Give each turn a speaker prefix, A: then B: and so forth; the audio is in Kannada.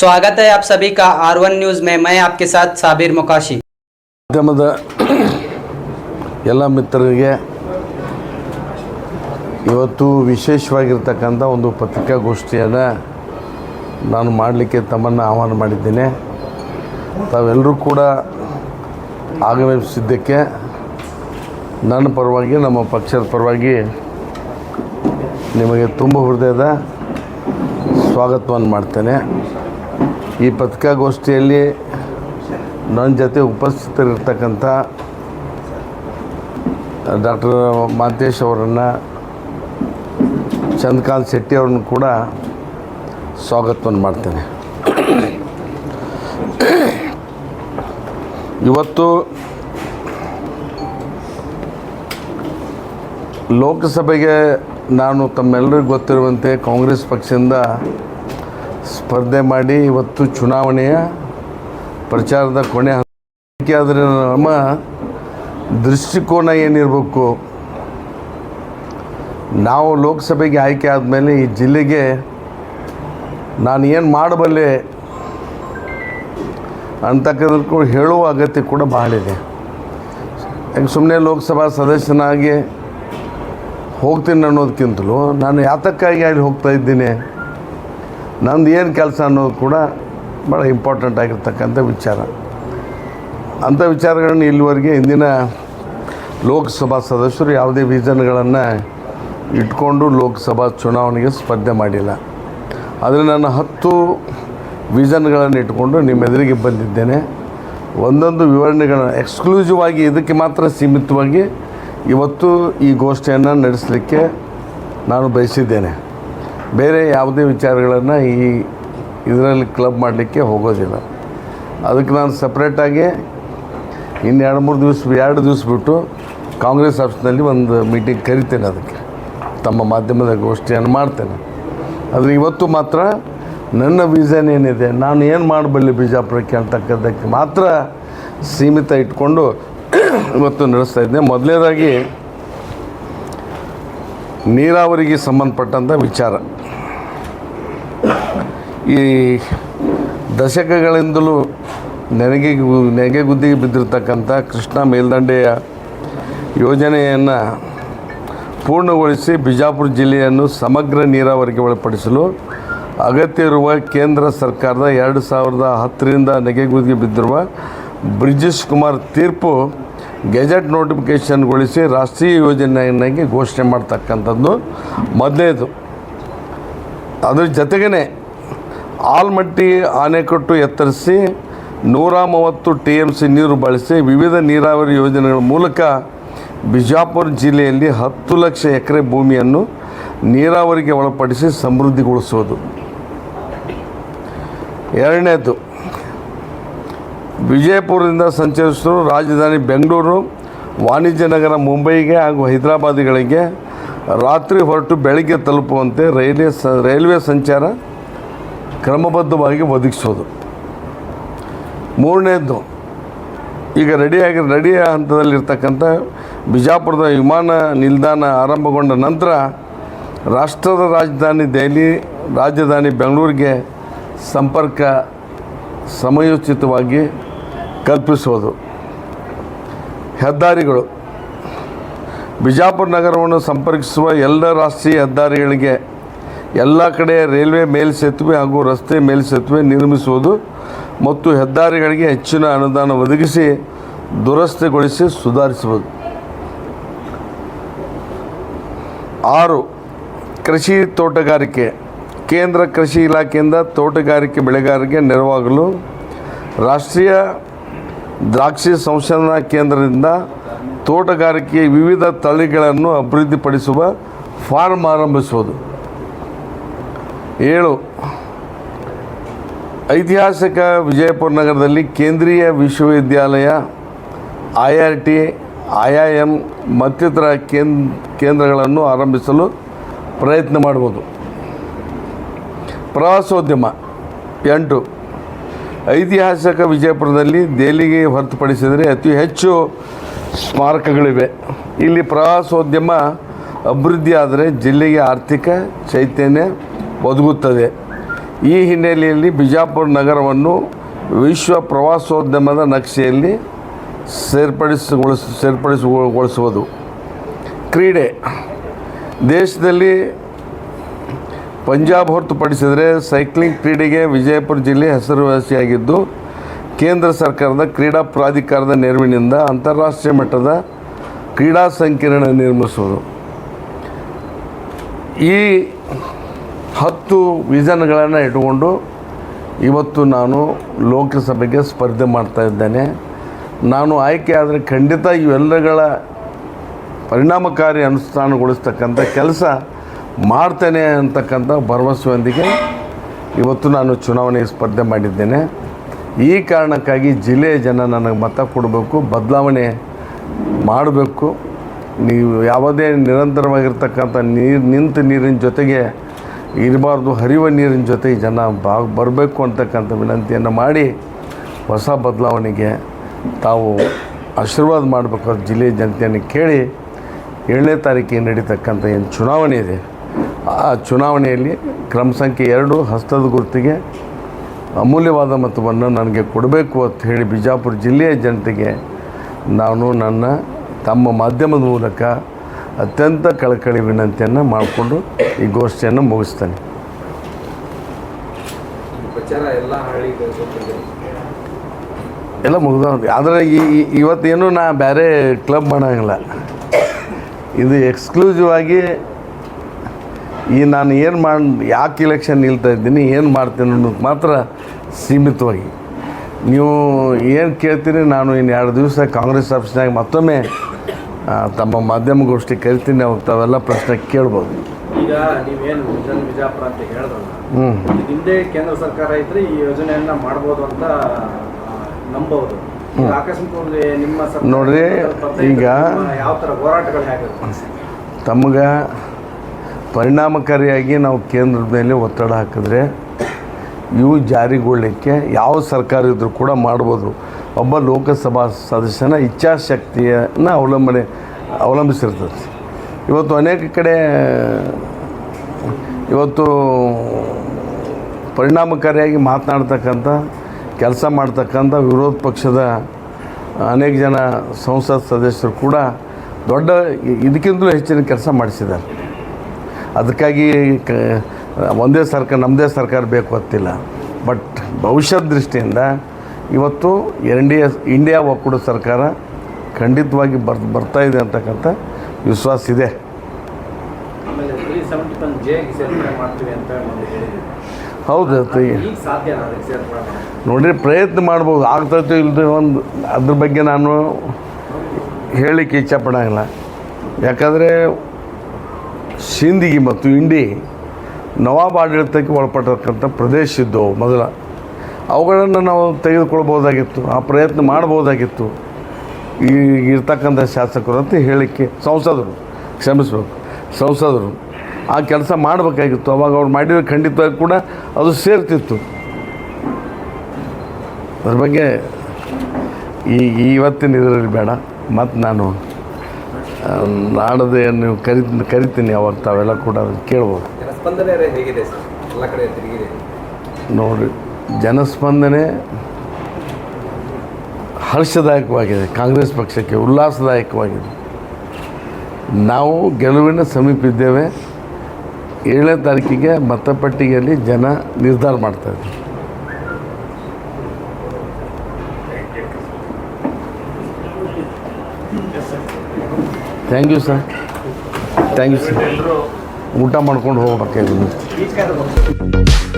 A: स्वागत है आप सभी का आर वन न्यूज़ में मैं आपके साथ साबिर मुकाशी
B: ಮಾಧ್ಯಮದ ಎಲ್ಲ ಮಿತ್ರರಿಗೆ ಇವತ್ತು ವಿಶೇಷವಾಗಿರ್ತಕ್ಕಂಥ ಒಂದು ಪತ್ರಿಕಾಗೋಷ್ಠಿಯನ್ನು ನಾನು ಮಾಡಲಿಕ್ಕೆ ತಮ್ಮನ್ನು ಆಹ್ವಾನ ಮಾಡಿದ್ದೇನೆ ತಾವೆಲ್ಲರೂ ಕೂಡ ಆಗಮಿಸಿದ್ದಕ್ಕೆ ನನ್ನ ಪರವಾಗಿ ನಮ್ಮ ಪಕ್ಷದ ಪರವಾಗಿ ನಿಮಗೆ ತುಂಬ ಹೃದಯದ ಸ್ವಾಗತವನ್ನು ಮಾಡ್ತೇನೆ ಈ ಪತ್ರಿಕಾಗೋಷ್ಠಿಯಲ್ಲಿ ನನ್ನ ಜೊತೆ ಉಪಸ್ಥಿತರಿರ್ತಕ್ಕಂಥ ಡಾಕ್ಟರ್ ಮಾತೇಶ್ ಅವರನ್ನು, ಚಂದ್ರಕಾಂತ್ ಶೆಟ್ಟಿ ಅವ್ರನ್ನು ಕೂಡ ಸ್ವಾಗತವನ್ನು ಮಾಡ್ತೇನೆ. ಇವತ್ತು ಲೋಕಸಭೆಗೆ ನಾನು ತಮ್ಮೆಲ್ಲರಿಗೂ ಗೊತ್ತಿರುವಂತೆ ಕಾಂಗ್ರೆಸ್ ಪಕ್ಷದಿಂದ ಸ್ಪರ್ಧೆ ಮಾಡಿ ಇವತ್ತು ಚುನಾವಣೆಯ ಪ್ರಚಾರದ ಕೊನೆ ಹಂತಕ್ಕೆ ಆದರೆ ನಮ್ಮ ದೃಷ್ಟಿಕೋನ ಏನಿರಬೇಕು? ನಾವು ಲೋಕಸಭೆಗೆ ಆಯ್ಕೆ ಆದಮೇಲೆ ಈ ಜಿಲ್ಲೆಗೆ ನಾನು ಏನು ಮಾಡಬಲ್ಲೆ ಅಂತಕ್ಕದಕ್ಕೂ ಹೇಳುವ ಅಗತ್ಯ ಕೂಡ ಬಹಳಿದೆ ಯಾಕೆ ಸುಮ್ಮನೆ ಲೋಕಸಭಾ ಸದಸ್ಯನಾಗಿ ಹೋಗ್ತೀನಿ ಅನ್ನೋದಕ್ಕಿಂತಲೂ ನಾನು ಯಾತಕ್ಕಾಗಿ ಅಲ್ಲಿ ಹೋಗ್ತಾ ಇದ್ದೀನಿ? ನಂದು ಏನು ಕೆಲಸ ಅನ್ನೋದು ಕೂಡ ಭಾಳ ಇಂಪಾರ್ಟೆಂಟ್ ಆಗಿರ್ತಕ್ಕಂಥ ವಿಚಾರ. ಅಂಥ ವಿಚಾರಗಳನ್ನು ಇಲ್ಲಿವರೆಗೆ ಇಂದಿನ ಲೋಕಸಭಾ ಸದಸ್ಯರು ಯಾವುದೇ ವಿಜನ್ಗಳನ್ನು ಇಟ್ಕೊಂಡು ಲೋಕಸಭಾ ಚುನಾವಣೆಗೆ ಸ್ಪರ್ಧೆ ಮಾಡಿಲ್ಲ. ಆದರೆ ನಾನು ಹತ್ತು ವಿಷನ್ಗಳನ್ನು ಇಟ್ಕೊಂಡು ನಿಮ್ಮ ಎದುರಿಗೆ ಬಂದಿದ್ದೇನೆ. ಒಂದೊಂದು ವಿವರಣೆಗಳನ್ನು ಎಕ್ಸ್ಕ್ಲೂಸಿವ್ ಆಗಿ ಇದಕ್ಕೆ ಮಾತ್ರ ಸೀಮಿತವಾಗಿ ಇವತ್ತು ಈ ಗೋಷ್ಠಿಯನ್ನು ನಡೆಸಲಿಕ್ಕೆ ನಾನು ಬಯಸಿದ್ದೇನೆ. ಬೇರೆ ಯಾವುದೇ ವಿಚಾರಗಳನ್ನು ಈ ಇದರಲ್ಲಿ ಕ್ಲಬ್ ಮಾಡಲಿಕ್ಕೆ ಹೋಗೋದಿಲ್ಲ. ಅದಕ್ಕೆ ನಾನು ಸಪ್ರೇಟಾಗಿ ಇನ್ನು ಎರಡು ಮೂರು ದಿವಸ, ಎರಡು ದಿವಸ ಬಿಟ್ಟು ಕಾಂಗ್ರೆಸ್ ಆಫೀಸ್ನಲ್ಲಿ ಒಂದು ಮೀಟಿಂಗ್ ಕರಿತೇನೆ ಅದಕ್ಕೆ. ತಮ್ಮ ಮಾಧ್ಯಮದ ಗೋಷ್ಠಿಯನ್ನು ಮಾಡ್ತೇನೆ. ಆದರೆ ಇವತ್ತು ಮಾತ್ರ ನನ್ನ ವಿಷನ್ ಏನಿದೆ, ನಾನು ಏನು ಮಾಡಬಲ್ಲೆ ಬಿಜಾಪುರಕ್ಕೆ ಅಂತಕ್ಕದ್ದಕ್ಕೆ ಮಾತ್ರ ಸೀಮಿತ ಇಟ್ಕೊಂಡು ಇವತ್ತು ನಡೆಸ್ತಾ ಇದ್ದೆ. ಮೊದಲನೇದಾಗಿ ನೀರಾವರಿಗೆ ಸಂಬಂಧಪಟ್ಟಂಥ ವಿಚಾರ. ಈ ದಶಕಗಳಿಂದಲೂ ನೆನೆಗೆ ನೆಗೆಗುದ್ದಿಗೆ ಬಿದ್ದಿರತಕ್ಕಂಥ ಕೃಷ್ಣ ಮೇಲ್ದಂಡೆಯ ಯೋಜನೆಯನ್ನು ಪೂರ್ಣಗೊಳಿಸಿ ಬಿಜಾಪುರ ಜಿಲ್ಲೆಯನ್ನು ಸಮಗ್ರ ನೀರಾವರಿಗೆ ಒಳಪಡಿಸಲು ಅಗತ್ಯ ಕೇಂದ್ರ ಸರ್ಕಾರದ ಎರಡು ಸಾವಿರದ ಹತ್ತರಿಂದ ನೆಗೆಗುದಿಗೆ ಬಿದ್ದಿರುವ ಬ್ರಿಜೇಶ್ ಕುಮಾರ್ ತೀರ್ಪು ಗೆಜೆಟ್ ನೋಟಿಫಿಕೇಷನ್ಗೊಳಿಸಿ ರಾಷ್ಟ್ರೀಯ ಯೋಜನೆಯನ್ನಾಗಿ ಘೋಷಣೆ ಮಾಡ್ತಕ್ಕಂಥದ್ದು ಮೊದಲನೇದು ಅದ್ರ ಜೊತೆಗೇ ಆಲ್ಮಟ್ಟಿ ಆಣೆಕಟ್ಟು ಎತ್ತರಿಸಿ ನೂರ ಮೂವತ್ತು ಟಿ ಎಂ ಸಿ ನೀರು ಬಳಸಿ ವಿವಿಧ ನೀರಾವರಿ ಯೋಜನೆಗಳ ಮೂಲಕ ಬಿಜಾಪುರ ಜಿಲ್ಲೆಯಲ್ಲಿ ಹತ್ತು ಲಕ್ಷ ಎಕರೆ ಭೂಮಿಯನ್ನು ನೀರಾವರಿಗೆ ಒಳಪಡಿಸಿ ಸಮೃದ್ಧಿಗೊಳಿಸುವುದು. ಎರಡನೇದು, ವಿಜಯಪುರದಿಂದ ಸಂಚರಿಸಲು ರಾಜಧಾನಿ ಬೆಂಗಳೂರು, ವಾಣಿಜ್ಯ ನಗರ ಮುಂಬೈಗೆ ಹಾಗೂ ಹೈದರಾಬಾದ್ಗಳಿಗೆ ರಾತ್ರಿ ಹೊರಟು ಬೆಳಗ್ಗೆ ತಲುಪುವಂತೆ ರೈಲ್ವೆ ಸ, ರೈಲ್ವೆ ಸಂಚಾರ ಕ್ರಮಬದ್ಧವಾಗಿ ಒದಗಿಸೋದು. ಮೂರನೇದ್ದು, ಈಗ ರೆಡಿಯಾಗಿ ರೆಡಿಯ ಹಂತದಲ್ಲಿರ್ತಕ್ಕಂಥ ಬಿಜಾಪುರದ ವಿಮಾನ ನಿಲ್ದಾಣ ಆರಂಭಗೊಂಡ ನಂತರ ರಾಷ್ಟ್ರದ ರಾಜಧಾನಿ ದೆಹಲಿ, ರಾಜಧಾನಿ ಬೆಂಗಳೂರಿಗೆ ಸಂಪರ್ಕ ಸಮಯೋಚಿತವಾಗಿ ಕಲ್ಪಿಸೋದು. ಹೆದ್ದಾರಿಗಳು. ಬಿಜಾಪುರ ನಗರವನ್ನು ಸಂಪರ್ಕಿಸುವ ಎಲ್ಲ ರಾಷ್ಟ್ರೀಯ ಹೆದ್ದಾರಿಗಳಿಗೆ ಎಲ್ಲ ಕಡೆ ರೈಲ್ವೆ ಮೇಲ್ಸೇತುವೆ ಹಾಗೂ ರಸ್ತೆ ಮೇಲ್ಸೇತುವೆ ನಿರ್ಮಿಸುವುದು ಮತ್ತು ಹೆದ್ದಾರಿಗಳಿಗೆ ಹೆಚ್ಚಿನ ಅನುದಾನ ಒದಗಿಸಿ ದುರಸ್ತಿಗೊಳಿಸಿ ಸುಧಾರಿಸುವುದು. ಆರು, ಕೃಷಿ ತೋಟಗಾರಿಕೆ. ಕೇಂದ್ರ ಕೃಷಿ ಇಲಾಖೆಯಿಂದ ತೋಟಗಾರಿಕೆ ಬೆಳೆಗಾರರಿಗೆ ನೆರವಾಗಲು ರಾಷ್ಟ್ರೀಯ ದ್ರಾಕ್ಷಿ ಸಂಶೋಧನಾ ಕೇಂದ್ರದಿಂದ ತೋಟಗಾರಿಕೆಯ ವಿವಿಧ ತಳಿಗಳನ್ನು ಅಭಿವೃದ್ಧಿಪಡಿಸುವ ಫಾರ್ಮ್ ಆರಂಭಿಸುವುದು. ಏಳು. ಐತಿಹಾಸಿಕ ವಿಜಯಪುರ ನಗರದಲ್ಲಿ ಕೇಂದ್ರೀಯ ವಿಶ್ವವಿದ್ಯಾಲಯ, I R T, I I M ಮತ್ತಿತರ ಕೇಂದ್, ಕೇಂದ್ರಗಳನ್ನು ಆರಂಭಿಸಲು ಪ್ರಯತ್ನ ಮಾಡ್ಬೋದು. ಪ್ರವಾಸೋದ್ಯಮ. ಎಂಟು. ಐತಿಹಾಸಿಕ ವಿಜಯಪುರದಲ್ಲಿ ದೆಹಲಿಗೆ ಹೊರತುಪಡಿಸಿದರೆ ಅತಿ ಹೆಚ್ಚು ಸ್ಮಾರಕಗಳಿವೆ. ಇಲ್ಲಿ ಪ್ರವಾಸೋದ್ಯಮ ಅಭಿವೃದ್ಧಿ ಆದರೆ ಜಿಲ್ಲೆಗೆ ಆರ್ಥಿಕ ಚೈತನ್ಯ ಒದಗುತ್ತದೆ. ಈ ಹಿನ್ನೆಲೆಯಲ್ಲಿ ಬಿಜಾಪುರ ನಗರವನ್ನು ವಿಶ್ವ ಪ್ರವಾಸೋದ್ಯಮದ ನಕ್ಷೆಯಲ್ಲಿ ಸೇರ್ಪಡಿಸಿಗೊಳಿಸ ಸೇರ್ಪಡಿಸಿಗೊಳಿಸುವುದು. ಕ್ರೀಡೆ. ದೇಶದಲ್ಲಿ ಪಂಜಾಬ್ ಹೊರತುಪಡಿಸಿದರೆ ಸೈಕ್ಲಿಂಗ್ ಕ್ರೀಡೆಗೆ ವಿಜಯಪುರ ಜಿಲ್ಲೆ ಹೆಸರುವಾಸಿಯಾಗಿದ್ದು, ಕೇಂದ್ರ ಸರ್ಕಾರದ ಕ್ರೀಡಾ ಪ್ರಾಧಿಕಾರದ ನೆರವಿನಿಂದ ಅಂತಾರಾಷ್ಟ್ರೀಯ ಮಟ್ಟದ ಕ್ರೀಡಾ ಸಂಕೀರ್ಣ ನಿರ್ಮಿಸುವುದು. ಈ ಹತ್ತು ವಿಷನ್ಗಳನ್ನು ಇಟ್ಟುಕೊಂಡು ಇವತ್ತು ನಾನು ಲೋಕಸಭೆಗೆ ಸ್ಪರ್ಧೆ ಮಾಡ್ತಾ ಇದ್ದೇನೆ. ನಾನು ಆಯ್ಕೆ ಆದರೆ ಖಂಡಿತ ಇವೆಲ್ಲಗಳ ಪರಿಣಾಮಕಾರಿ ಅನುಷ್ಠಾನಗೊಳಿಸ್ತಕ್ಕಂಥ ಕೆಲಸ ಮಾಡ್ತೇನೆ ಅಂತಕ್ಕಂಥ ಭರವಸೆಯೊಂದಿಗೆ ಇವತ್ತು ನಾನು ಚುನಾವಣೆಗೆ ಸ್ಪರ್ಧೆ ಮಾಡಿದ್ದೇನೆ. ಈ ಕಾರಣಕ್ಕಾಗಿ ಜಿಲ್ಲೆಯ ಜನ ನನಗೆ ಮತ ಕೊಡಬೇಕು, ಬದಲಾವಣೆ ಮಾಡಬೇಕು. ನೀವು ಯಾವುದೇ ನಿರಂತರವಾಗಿರ್ತಕ್ಕಂಥ ನೀರು ನಿಂತ ನೀರಿನ ಜೊತೆಗೆ ಇರಬಾರ್ದು, ಹರಿವ ನೀರಿನ ಜೊತೆ ಜನ ಬಾ ಬರಬೇಕು ಅಂತಕ್ಕಂಥ ವಿನಂತಿಯನ್ನು ಮಾಡಿ ಹೊಸ ಬದಲಾವಣೆಗೆ ತಾವು ಆಶೀರ್ವಾದ ಮಾಡಬೇಕಾದ ಜಿಲ್ಲೆಯ ಜನತೆಯನ್ನು ಕೇಳಿ ಏಳನೇ ತಾರೀಕಿಗೆ ನಡೀತಕ್ಕಂಥ ಏನು ಚುನಾವಣೆ ಇದೆ, ಆ ಚುನಾವಣೆಯಲ್ಲಿ ಕ್ರಮ ಸಂಖ್ಯೆ ಎರಡು ಹಸ್ತದ ಗುರುತಿಗೆ ಅಮೂಲ್ಯವಾದ ಮತವನ್ನು ನನಗೆ ಕೊಡಬೇಕು ಅಂತ ಹೇಳಿ ಬಿಜಾಪುರ ಜಿಲ್ಲೆಯ ಜನತೆಗೆ ನಾನು ನನ್ನ ತಮ್ಮ ಮಾಧ್ಯಮದ ಮೂಲಕ ಅತ್ಯಂತ ಕಳಕಳಿ ವಿನಂತಿಯನ್ನು ಮಾಡಿಕೊಂಡು ಈ ಗೋಷ್ಠಿಯನ್ನು ಮುಗಿಸ್ತೇನೆ.
C: ಎಲ್ಲ
B: ಮುಗಿದ ಮುಗ್ದವ್ರಿ ಆದರೆ ಈ ಇವತ್ತೇನು ನಾ ಬೇರೆ ಕ್ಲಬ್ ಮಾಡೋಂಗಿಲ್ಲ. ಇದು ಎಕ್ಸ್ಕ್ಲೂಸಿವ್ ಆಗಿ ಈ ನಾನು ಏನು ಮಾಡಿ ಯಾಕೆ ಇಲೆಕ್ಷನ್ ನಿಲ್ತಾ ಇದ್ದೀನಿ ಏನು ಮಾಡ್ತೀನಿ ಅನ್ನೋದು ಮಾತ್ರ ಸೀಮಿತವಾಗಿ. ನೀವು ಏನು ಕೇಳ್ತೀರಿ ನಾನು ಇನ್ನು ಎರಡು ದಿವಸ ಕಾಂಗ್ರೆಸ್ ಆಫೀಸ್ನಾಗ ಮತ್ತೊಮ್ಮೆ ತಮ್ಮ ಮಾಧ್ಯಮಗೋಷ್ಠಿ ಕರಿತೀನಿ ಅವಾಗ ತಾವೆಲ್ಲ ಪ್ರಶ್ನೆ ಕೇಳ್ಬೋದು.
C: ಈಗ ನೀವೇನು ವಿಜನ್ ಬಿಜಾಪುರ ಅಂತ ಹೇಳಿದ್ರಲ್ಲ
B: ಹ್ಞೂ
C: ಹಿಂದೆ ಕೇಂದ್ರ ಸರ್ಕಾರ ಇದ್ರೆ ಈ ಯೋಜನೆಯನ್ನ ಮಾಡ್ಬೋದು ಅಂತ ನಂಬೋದು ಆಕಸ್ಮಿಕವಾಗಿ ನಿಮ್ಮ
B: ನೋಡ್ರಿ, ಈಗ-
C: ಯಾವ ಥರ ಹೋರಾಟಗಳು ಹೇಗೆ
B: ತಮಗೆ ಪರಿಣಾಮಕಾರಿಯಾಗಿ ನಾವು ಕೇಂದ್ರದ ಮೇಲೆ ಒತ್ತಡ ಹಾಕಿದ್ರೆ ಇವು ಜಾರಿಗೊಳ್ಳಲಿಕ್ಕೆ ಯಾವ ಸರ್ಕಾರ ಇದ್ದರೂ ಕೂಡ ಮಾಡ್ಬೋದು. ಒಬ್ಬ ಲೋಕಸಭಾ ಸದಸ್ಯನ ಇಚ್ಛಾಶಕ್ತಿಯನ್ನು ಅವಲಂಬನೆ, ಅವಲಂಬಿಸಿರ್ತದೆ. ಇವತ್ತು ಅನೇಕ ಕಡೆ, ಇವತ್ತು ಪರಿಣಾಮಕಾರಿಯಾಗಿ ಮಾತನಾಡ್ತಕ್ಕಂಥ, ಕೆಲಸ ಮಾಡ್ತಕ್ಕಂಥ ವಿರೋಧ ಪಕ್ಷದ ಅನೇಕ ಜನ ಸಂಸತ್ ಸದಸ್ಯರು ಕೂಡ ದೊಡ್ಡ ಇದಕ್ಕಿಂತಲೂ ಹೆಚ್ಚಿನ ಕೆಲಸ ಮಾಡಿಸಿದ್ದಾರೆ. ಅದಕ್ಕಾಗಿ ಒಂದೇ ಸರ್ಕಾರ ನಮ್ಮದೇ ಸರ್ಕಾರ ಬೇಕು ಗೊತ್ತಿಲ್ಲ ಬಟ್ ಭವಿಷ್ಯದ ದೃಷ್ಟಿಯಿಂದ ಇವತ್ತು ಎನ್ ಡಿ ಎಸ್ ಇಂಡಿಯಾ ಒಕ್ಕೂಟ ಸರ್ಕಾರ ಖಂಡಿತವಾಗಿ ಬರ್ ಬರ್ತಾ ಇದೆ ಅಂತಕ್ಕಂಥ ವಿಶ್ವಾಸ ಇದೆ. ಹೌದು ನೋಡ್ರಿ ಪ್ರಯತ್ನ ಮಾಡ್ಬೋದು. ಆಗ್ತೈತೆ ಇಲ್ಲದೆ ಒಂದು ಅದ್ರ ಬಗ್ಗೆ ನಾನು ಹೇಳಲಿಕ್ಕೆ ಇಚ್ಛಪಡೋಂಗಿಲ್ಲ ಯಾಕಂದರೆ ಸಿಂಧಿಗೆ ಮತ್ತು ಇಂಡಿ ನವಾಬ್ ಆಡಳಿತಕ್ಕೆ ಒಳಪಟ್ಟಿರ್ತಕ್ಕಂಥ ಪ್ರದೇಶ ಇದ್ದವು ಮೊದಲ. ಅವುಗಳನ್ನು ನಾವು ತೆಗೆದುಕೊಳ್ಬೋದಾಗಿತ್ತು ಆ ಪ್ರಯತ್ನ ಮಾಡ್ಬೋದಾಗಿತ್ತು ಈಗ ಇರ್ತಕ್ಕಂಥ ಶಾಸಕರು ಅಂತ ಹೇಳಲಿಕ್ಕೆ ಸಂಸದರು ಕ್ಷಮಿಸಬೇಕು ಸಂಸದರು ಆ ಕೆಲಸ ಮಾಡಬೇಕಾಗಿತ್ತು. ಅವಾಗ ಅವ್ರು ಮಾಡಿದರೆ ಖಂಡಿತ ಕೂಡ ಅದು ಸೇರ್ತಿತ್ತು. ಅದ್ರ ಬಗ್ಗೆ ಈ ಇವತ್ತಿನ ಇದರಲ್ಲಿ ಬೇಡ. ಮತ್ತು ನಾನು ನಾಡದೆ ನೀವು ಕರಿ ಕರಿತೀನಿ ಅವಾಗ ತಾವೆಲ್ಲ ಕೂಡ ಕೇಳ್ಬೋದು.
C: ಜನಸ್ಪಂದನೆ
B: ಜನಸ್ಪಂದನೆ ಹರ್ಷದಾಯಕವಾಗಿದೆ. ಕಾಂಗ್ರೆಸ್ ಪಕ್ಷಕ್ಕೆ ಉಲ್ಲಾಸದಾಯಕವಾಗಿದೆ. ನಾವು ಗೆಲುವಿನ ಸಮೀಪ ಇದ್ದೇವೆ. ಏಳನೇ ತಾರೀಕಿಗೆ ಮತಪಟ್ಟಿಗೆಯಲ್ಲಿ ಜನ ನಿರ್ಧಾರ ಮಾಡ್ತಾಯಿದ್ದಾರೆ thank you sir thank you sir ಊಟ ಮಾಡ್ಕೊಂಡು ಹೋಗ್ಬೇಕಾಗಿದೆ
C: ಬೀಚ್